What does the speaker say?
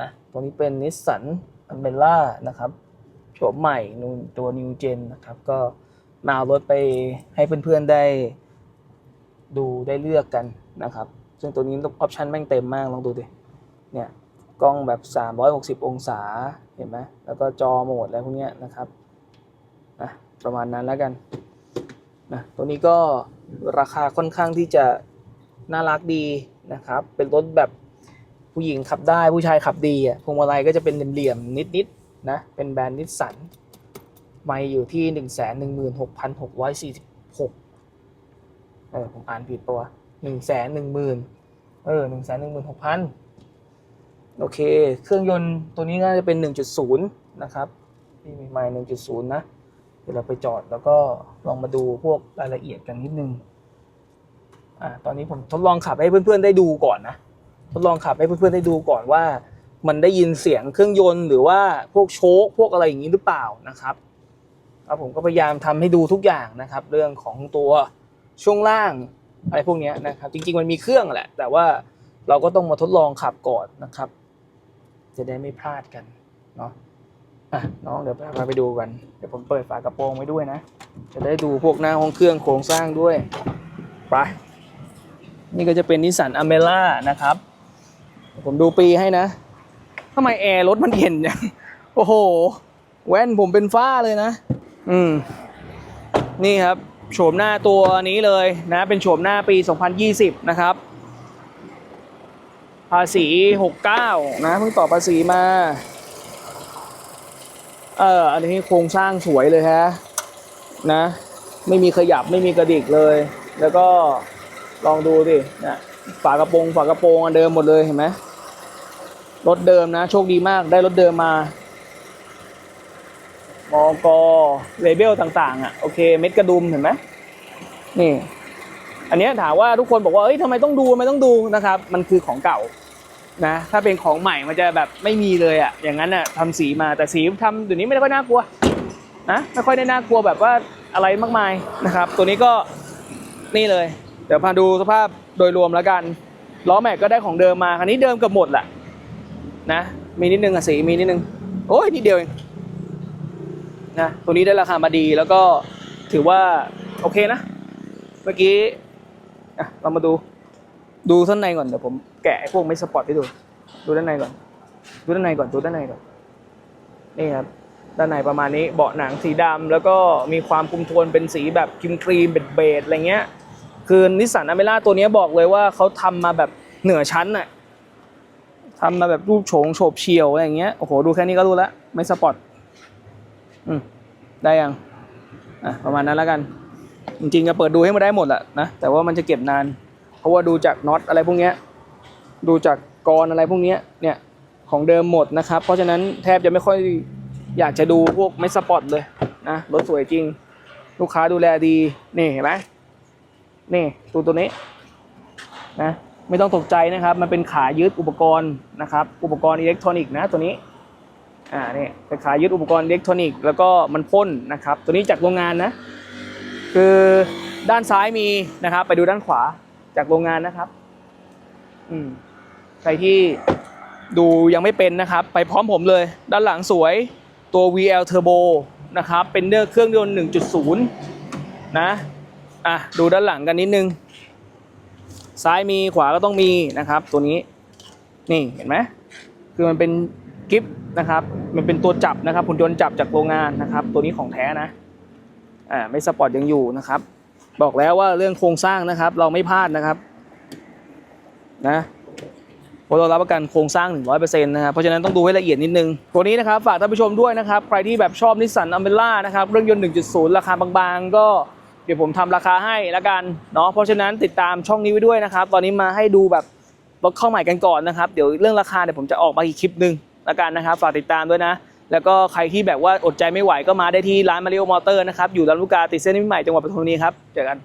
นะตัวนี้เป็นนิสสันอัมเมล่านะครับโฉมใหม่นูตัว New Gen นะครับ ก็มาเอารถไปให้เพื่อนๆได้ดูได้เลือกกันนะครับ ซึ่งตัวนี้ออปชันแม่งเต็มมากลองดูดิเนี่ยกล้องแบบ 360 องศาเห็นไหมแล้วก็จอโหมดอะไรพวกนี้นะครับนะประมาณนั้นแล้วกันนะตัวนี้ก็ราคาค่อนข้างที่จะน่ารักดีนะครับ เป็นรถแบบ ผู้หญิงขับได้ผู้ชายขับดีอะพวงมาลัยก็จะเป็นเหลี่ยมๆนิดๆนะเป็นแบรนด์นิสสันไม่อยู่ที่1 1 6 6 4 6เออผมอ่านผิดปะวะหนึ่งแสนหนึ่งหมื่นเออหนึ่งแสนหนึ่งหมื่นหกพันโอเค เครื่องยนต์ตัวนี้น่าจะเป็น1.0นะครับที่มีไมล์1.0นะเดี๋ยวเราไปจอดแล้วก็ลองมาดูพวกรายละเอียดกันนิดนึงอ่าตอนนี้ผมทดลองขับให้เพื่อนๆได้ดูก่อนนะ ทดลองขับให้เพื่อนๆได้ดูก่อนว่า มันได้ยินเสียงเครื่องยนต์หรือว่าพวกโชคพวกอะไรอย่างนี้หรือเปล่านะครับแล้วผมก็พยายามทำให้ดูทุกอย่างนะครับ เรื่องของตัวช่วงล่างอะไรพวกนี้นะครับ จริงๆมันมีเครื่องแหละ แต่ว่าเราก็ต้องมาทดลองขับก่อนนะครับ จะได้ไม่พลาดกันเนาะอะน้องเดี๋ยวพาไปดูกันเดี๋ยวผมเปิดฝากระโปรงไว้ด้วยนะ จะได้ดูพวกหน้าห้องเครื่องโครงสร้างด้วยไปนี่ก็จะเป็นนิสสันอเมล่านะครับ ผมดูปีให้นะทำไมแอร์รถมันเย็นจังโอ้โห แว่นผมเป็นฝ้าเลยนะ อืม นี่ครับ โฉมหน้าตัวนี้เลยนะ เป็นโฉมหน้าปี 2020 นะครับ ภาษี 69 นะเพิ่งต่อภาษีมา เอออันนี้โครงสร้างสวยเลยฮะ นะ ไม่มีขยับไม่มีกระดิกเลย แล้วก็ลองดูดินะฝากระโปรงฝากระโปรงอันเดิมหมดเลยเห็นไหม รถเดิมนะ โชคดีมากได้รถเดิมมามอกเลเบลต่างๆอะโอเคเม็ดกระดุมเห็นไหมนี่ อันเนี้ยถามว่าทุกคนบอกว่าเอ้ยทำไมต้องดูทำไมต้องดูนะครับ มันคือของเก่านะ ถ้าเป็นของใหม่มันจะแบบไม่มีเลยอะ่ะอย่างนั้นอะทำสีมาแต่สีทำเดี๋ยวนี้ไม่ได้ค่อยน่ากลัวนะไม่ค่อยได้น่ากลัวแบบว่าอะไรมากมายนะครับ ตัวนี้ก็นี่เลย เดี๋ยวพาดูสภาพโดยรวมแล้วกันล้อแม็กก็ได้ของเดิมมาคันนี้เดิมเกับหมดแหละ นะ มีนิดนึงอะสีมีนิดนึง โอ้ยนิดเดียวเองนะตัวนี้ได้ราคามาดีแล้วก็ถือว่า โอเคนะ เมื่อกี้อะเรามาดู ดูด้านในก่อนเดี๋ยวผมแกะพวกไม่สปอร์ตให้ดู ดูด้านในก่อน ดูด้านในก่อนดูด้านในก่อนนี่ครับด้านในประมาณนี้เบาะหนังสีดำแล้วก็มีความคุมโทนเป็นสีแบบครีมครีมเบดๆอะไรเงี้ย คือนิสสันอเมร่าตัวนี้บอกเลยว่าเขาทำมาแบบเหนือชั้นน่ะ ทำมาแบบรูปโฉงโฉบเฉี่ยวอะไรอย่างเงี้ย โอ้โห ดูแค่นี้ก็รู้แล้ว ไม่สปอร์ตอืม ได้ยัง อะ ประมาณนั้นแล้วกัน จริงๆจะเปิดดูให้มันได้หมดแหละนะ แต่ว่ามันจะเก็บนาน เพราะว่าดูจากน็อตอะไรพวกเนี้ย ดูจากกรอะไรพวกเนี้ย เนี่ย ของเดิมหมดนะครับ เพราะฉะนั้นแทบจะไม่ค่อยอยากจะดูพวกไม่สปอร์ตเลยนะ รถสวยจริง ลูกค้าดูแลดี นี่เห็นไหมนี่ตัวตัวนี้นะ ไม่ต้องตกใจนะครับ มันเป็นขายึดอุปกรณ์นะครับ อุปกรณ์อิเล็กทรอนิกส์นะตัวนี้อ่านี่เป็นขายึดอุปกรณ์อิเล็กทรอนิกส์แล้วก็มันพ่นนะครับ ตัวนี้จากโรงงานนะ คือด้านซ้ายมีนะครับ ไปดูด้านขวาจากโรงงานนะครับ อืมใครที่ดูยังไม่เป็นนะครับ ไปพร้อมผมเลย ด้านหลังสวยตัว VL Turbo นะครับ เป็นเนื้อเครื่องยนต์ 1.0 นะ อะ ดูด้านหลังกันนิดนึง ซ้ายมีขวาก็ต้องมีนะครับ ตัวนี้นี่เห็นไหมคือมันเป็นกิฟต์นะครับ มันเป็นตัวจับนะครับหุ่นยนต์จับจากโรงงานนะครับ ตัวนี้ของแท้นะอ่าไม่สปอร์ตยังอยู่นะครับ บอกแล้วว่าเรื่องโครงสร้างนะครับ เราไม่พลาดนะครับนะเพราะเรารับประกันโครงสร้าง 100%นะครับ เพราะฉะนั้นต้องดูให้ละเอียดนิดนึง ตัวนี้นะครับ ฝากท่านผู้ชมด้วยนะครับ ใครที่แบบชอบนิสสันอัมเมร่านะครับ เครื่องยนต์ 1.0 ราคาบางๆ ก็ ดี๋ยวผมทำราคาให้ละกันเนาะเพราะฉะนั้นติดตามช่องนี้ไว้ด้วยนะครับ ตอนนี้มาให้ดูแบบรถเข้าใหม่กันก่อนนะครับเดี๋ยวเรื่องราคาเดี๋ยวผมจะออกมาอีกคลิปหนึ่งละกันนะครับ ฝากติดตามด้วยนะ แล้วก็ใครที่แบบว่าอดใจไม่ไหวก็มาได้ที่ร้านมาริโอมอเตอร์นะครับอยู่ลำลูกกาติดเส้นนิมิตรใหม่จังหวัดปทุมธานีครับเจอกัน